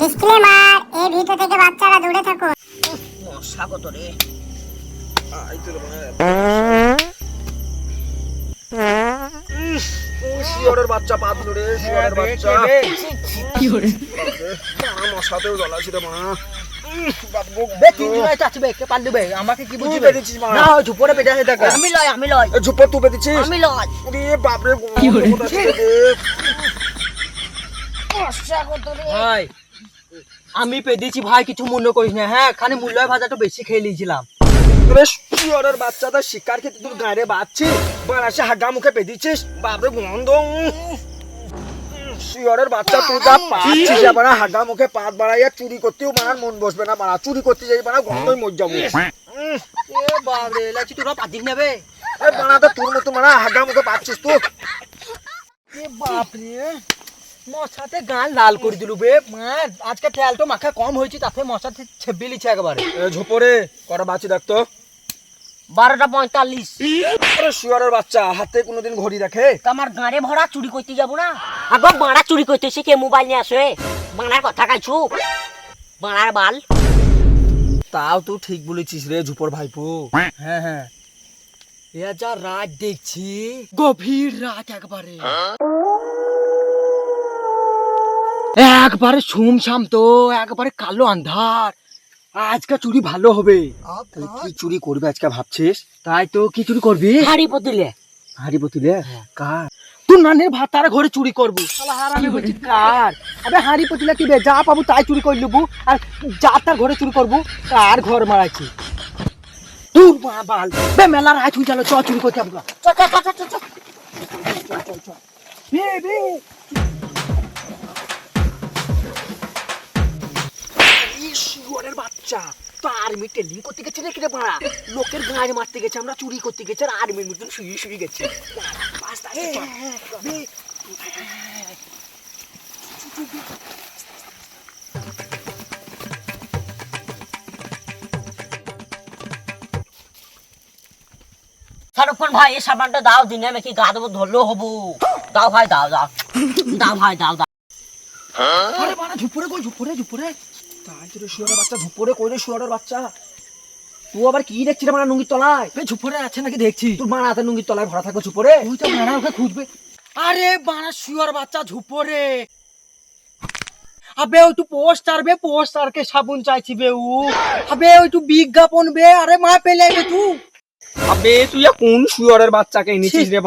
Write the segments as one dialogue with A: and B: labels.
A: Disclaimer এই video থেকে বাচ্চারা দূরে থাকুন
B: কত রে।
C: বাচ্চা পা দিল রে শিওরের বাচ্চা মা মশাতেও জ্বলাছি রে মা।
B: কে আমাকে কি বুঝিবে?
C: মা।
B: না ওই ঝুপরে পেটে আছে দেখা। আমি লয় আমি লয়।
C: এ ঝুপে তুই
B: আমি লয়।
C: রে বাপরে কি করে
B: ভাই আমি পেদিছি ভাই, কিছু মূল্য করিস না। হ্যাঁ খালি মূল্যয় ভাজাটা বেশি খেয়ে নিয়েছিলাম।
C: রে শিওরের বাচ্চাটা শিকার খেতে তোর গায়ে বাচ্চি বানাসে হাগা মুখে পেদিছিস। বাপরে গন্ধ শিওরের বাচ্চা, তুই যা পাচ্ছিস বানা হাগা মুখে পাত বাড়াইয়া চুরি করতেও বানার মন বসবে না বানা চুরি করতে যাই বানা গন্ধই মর যাব।
B: এ বাপ রে লাচি, তোরা পাতিস নেবে
C: এ বানাতে তোর মতো বানা হাগা মুখে পাচ্ছিস তুই
B: এ বাপ রে মশাতে গান লাল করে দিলু বে। মা আজকে তো মাখা কম হয়েছে তাতে মশাতে একবারে।
C: এ ঝোপরে বাঁচি দেখতো
D: বারোটা পঁয়তাল্লিশ।
C: আরে শিওরের বাচ্চা হাতে কোনোদিন ঘড়ি রাখে
D: আমার গাঁড়ে ভরা চুরি করতে যাব না? আগো বাড়া চুরি কে মোবাইল নিয়ে আসে? কথা কাইছু বাংলার বাল।
B: তাও তুই ঠিক বলেছিস রে ঝুপর ভাইপো। হ্যাঁ হ্যাঁ। এ যা রাত দেখছি গভীর রাত একবারে। একবারে শুমশাম তো একবারে কালো আন্ধার। আজকে চুরি ভালো হবে।
C: কি চুরি করবে আজকে ভাবছিস?
B: তাই তো কি চুরি করবি?
D: হাড়ি পতিলে।
C: হাড়ি পতিলে? কার?
B: তুই নানের ভাত তার ঘরে চুরি করবু। শালা হারামি বলছি কার? আবে হাঁড়ি পতিলা কি যা পাবো তাই চুরি করে নেবু। আর যা তার ঘরে চুরি করবু কার ঘর মারাইছি। দূর মা বাল। বে মেলা রাত হয়ে গেল চ চুরি করতে আমরা
D: চ চ চ চ চ চ।
B: বে বে।
C: বাচ্চা তো আর্মি টেলিং করতে গেছে নাকি রে লোকের গাড়ি মারতে গেছে আমরা চুরি করতে আর আর্মির মতন শুয়ে শুয়ে গেছে
D: শাহরুখ ভাই এই সাবানটা দাও দিনে আমি কি গা দেবো ধরলেও হব দাও ভাই দাও দাও দাও ভাই দাও দাও
B: আরে বাড়া ঝুপুরে কই ঝুপুরে ঝুপুরে
C: তাই তো রে শিওরের বাচ্চা ধুপরে কই রে শিওরের বাচ্চা? তুই আবার কি দেখছিস নুঙ্গির তলায়?
B: বে ঝুপুরে আছে নাকি দেখছি।
C: তোর মারা হাতে নুঙ্গির তলায় ভরা চুপরে
B: তুই তো মারা ওকে খুঁজবে। আরে শুয়ার বাচ্চা ঝুপুরে আবে ওই পোস্টার বে পোস্টার কে সাবুন চাইছি বে উ আবে ওই বিজ্ঞাপন বে আরে মা পেলে বে তুই
C: আবে তুই কোন শিওরের বাচ্চাকে এনেছিস রে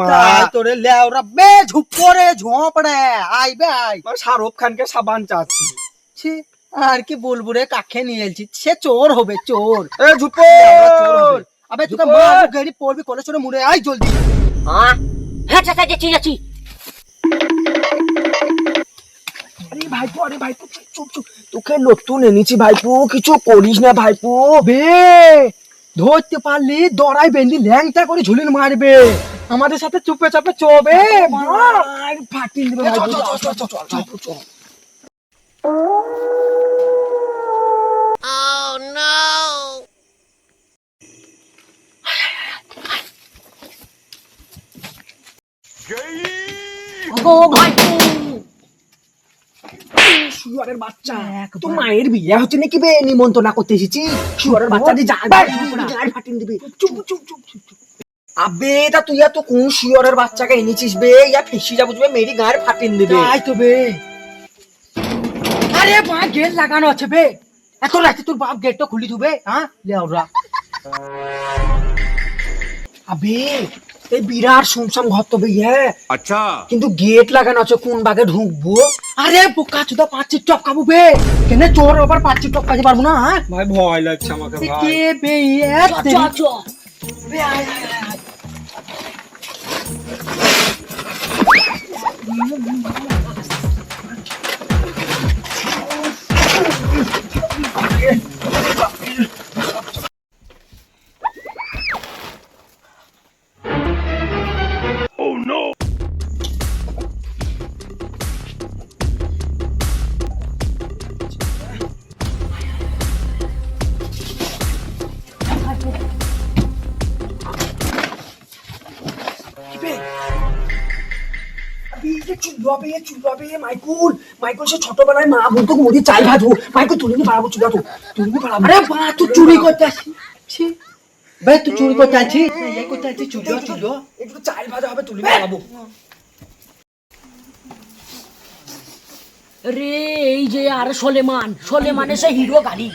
B: তোরে লেওরা বে ঝুপরে ঝোপড়ে আই
C: মানে শাহরুখ খানকে সাবান চাচ্ছি।
B: ছি, আর কি বলব রে কাকে নিয়ে এলছি? সে চোর হবে চোর।
C: এ ঝুপর!
B: আবে তোকে
C: ঝুপর!
B: মা গাড়ি পড়বি কলেজ চলে মুড়ে। আই জলদি।
D: হ্যাঁ? হ্যাঁ চাচা যাচ্ছি যাচ্ছি
C: আরে ভাইপো আরে ভাইপো চুপ চুপ তোকে নতুন এনেছি ভাইপো কিছু করিস না ভাইপো।
B: বে ধরতে পারলি দড়াই বেন্দি ল্যাংটা করে ঝুলিন মারবে। আমাদের সাথে চুপে চাপে চবে
C: আর ফাটিয়ে দিবে ভাইপো। চল চল চল চল চল।
D: গো ভাই
C: শুয়ারের বাচ্চা। তো মায়ের বিয়ে হচ্ছে নাকি বে? নিমন্ত্রণ করতে এসেছি। শুয়ারের বাচ্চা যে গাড়ি ফাটিয়ে দিবে। চুপ চুপ চুপ আবে তা তুই এত কোন শিওরের বাচ্চাকে এনেছিস বে? ইয়া ফেসি যা বুঝবে মেরি গাড়ি ফাটিয়ে দিবে।
B: তাই তো বে। আরে মা গেট লাগানো আছে বে। এত রাতে তোর বাপ গেটটা খুলি দিবে হ্যাঁ? লে ওরা।
C: আবে এই বিরাট শুনশান ঘর তো ভাইয়া হ্যাঁ।
E: আচ্ছা।
C: কিন্তু গেট লাগানো আছে কোন বাগে ঢুকবো?
B: আরে পোকা চুদা পাঁচির টপকাবো বে কেন চোর আবার পাঁচির টপকাতে পারব না হ্যাঁ?
C: ভাই ভয় লাগছে আমাকে
D: ভাই। কে ভাইয়া
B: বে আয় আয়।
C: চুল্লা পেয়ে মাইকুল মাইকুল সে ছোটবেলায় মা বলতো মুড়ি চাল ভাজবো। মাইকুল নি তো নি
B: আরে বা তুই চুরি করতে আসছি তুই চুরি করতে এই ইয়ে করতে
C: একটু হবে
D: রে এই যে আর সলেমান হিরো গাড়ি।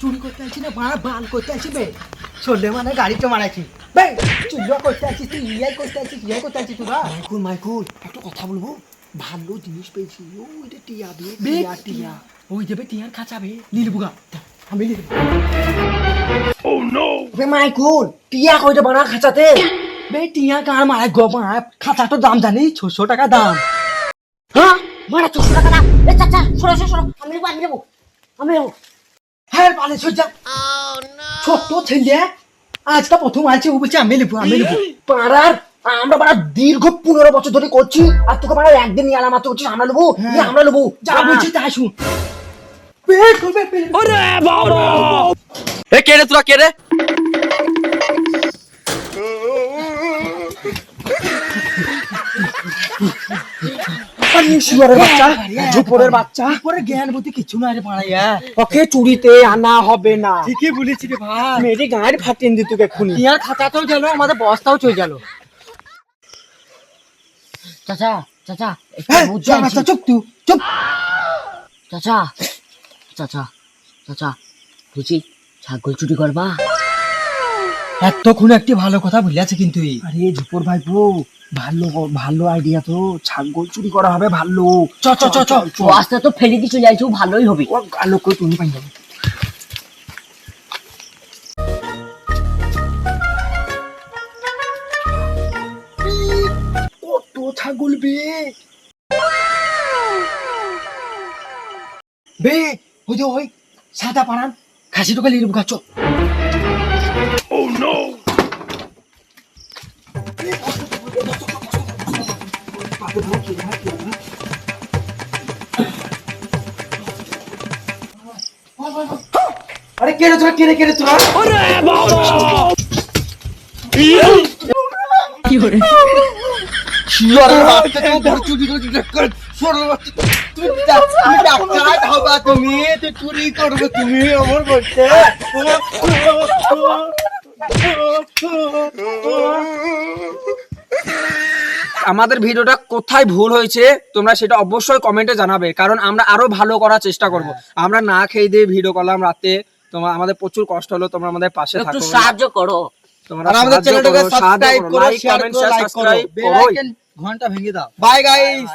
B: চুরি করতে আসছি না বাল করতে আসছি বে। সলেমানের মারাইছি। বে চুলো করতে আসছিস তুই ইয়াই করতে আসছিস ইয়াই করতে আসছিস তোরা
C: মাইকুল মাইকুল একটা কথা বলব? ভালো জিনিস পেয়েছি। ও এটা টিয়া বে টিয়া টিয়া।
B: ওই দেবে টিয়ার খাঁচা বে। লিলবুগা আমি লিলবু
C: বে মাইকুল টিয়া কইটা বানা খাঁচাতে?
B: বে টিয়া কার মারাই গো মা খাঁচা তো দাম জানি ছশো টাকা দাম।
D: হ্যাঁ? মারা চোখটা টাকা না এ চাচা সরো সরো সরো। আমি নেব আমি নেব। আমি নেব।
B: হ্যাঁ পালে সোজা ছোট্ট ছেলে আজটা প্রথম আছে ও বলছে আমি লিখব আমি লিখব
C: পাড়ার আমরা বড় দীর্ঘ পনেরো বছর ধরে করছি আর তোকে বড় একদিন নিয়ে আলামাতে করছিস আমরা নেব নিয়ে আমরা নেব
B: যা বলছি
C: তা
B: তাই শুন। পেট করবে পেট
E: এ কে রে তোরা কে রে?
C: শুয়ারের বাচ্চা ঝুপরের বাচ্চা।
B: পরে জ্ঞান বুদ্ধি কিছু না রে পাড়াইয়া
C: ওকে চুরিতে আনা হবে না।
B: ঠিকই বলেছি রে ভাই।
C: মেয়েটি গাঁড় ফাটিয়ে দিত এক্ষুনি
B: টিয়ার খাঁচাতেও গেল আমাদের বস্তাও চলে গেল।
D: চাচা চাচা
B: হ্যাঁ চুপ তুই চুপ।
D: চাচা চাচা চাচা বুঝি ছাগল চুরি করবা?
B: এতক্ষণ একটি ভালো কথা বলিয়াছে কিন্তু।
C: আরে ঝুপর ভাইপো ভালো ভালো আইডিয়া তো। ছাগল চুরি করা হবে ভালো।
B: চ চ চ চ
D: আস্তে তো ফেলে দিয়ে চলে যাইছো ভালোই হবে।
C: ও আলো করে তুমি পাই যাবে কত ছাগল বে।
B: বে ওই যে ওই সাদা পাড়ান খাসি টোকা লিয়ে বুকা চ আরে কে রে তোরা কে রে কে রে তোরা শিয়ারের বাচ্চা তুমি ধর চুরি করে করে সরল তুমি ডাক্তার হবা তুমি চুরি করবে তুমি আমার বলতে
E: আমাদের ভিডিওটা কোথায় ভুল হয়েছে তোমরা সেটা অবশ্যই কমেন্টে জানাবে কারণ আমরা আরও ভালো করার চেষ্টা করব। আমরা না খেয়ে দিয়ে ভিডিও করলাম রাতে তোমার আমাদের প্রচুর কষ্ট হলো তোমরা আমাদের পাশে থাকো।
D: সাহায্য করো।
E: তোমরা
B: আমাদের চ্যানেলটাকে সাবস্ক্রাইব করো শেয়ার করো লাইক করো। বেল আইকন ঘণ্টা ভেঙে দাও। Bye guys